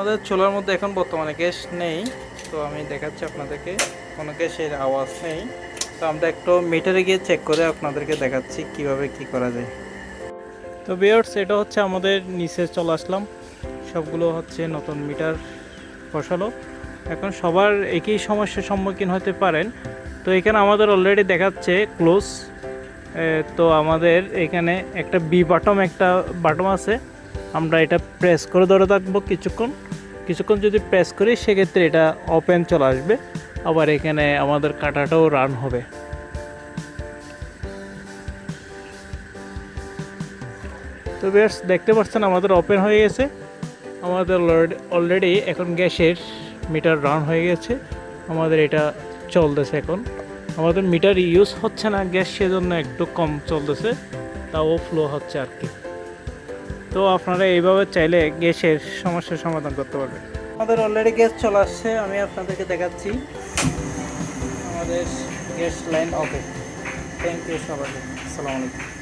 আমাদের চুলার মধ্যে এখন বর্তমানে গ্যাস নেই, তো আমি দেখাচ্ছি আপনাদেরকে। কোনো গ্যাসের আওয়াজ নেই। তো আমরা একটু মিটারে গিয়ে চেক করে আপনাদেরকে দেখাচ্ছি কীভাবে কি করা যায়। তো বিয়ার্স এটা হচ্ছে আমাদের নিচে চলে আসলাম। সবগুলো হচ্ছে নতুন মিটার বসালো। এখন সবার একই সমস্যার সম্মুখীন হতে পারেন। তো এখানে আমাদের অলরেডি দেখাচ্ছে ক্লোজ তো আমাদের এখানে একটা বি বাটম একটা বাটম আছে। আমরা এটা প্রেস করে ধরে থাকব কিছুক্ষণ। কিছুক্ষণ যদি প্রেস করি, সেক্ষেত্রে এটা ওপেন চলে আসবে। আবার এখানে আমাদের কাটাটাও রান হবে। তো বেশ, দেখতে পাচ্ছেন আমাদের ওপেন হয়ে গেছে। আমাদের অলরেডি এখন গ্যাসের মিটার রান হয়ে গেছে। আমাদের এটা চলতেছে এখন। আমাদের মিটার ইউজ হচ্ছে না, গ্যাস সেজন্য একটু কম চলতেছে। তাও ফ্লো হচ্ছে আর কি। তো আপনারা এইভাবে চাইলে গ্যাসের সমস্যার সমাধান করতে পারবেন। আমাদের অলরেডি গ্যাস চলে আসছে, আমি আপনাদেরকে দেখাচ্ছি। আমাদের gas line okay. Thank you সবাইকে। আসসালামু আলাইকুম।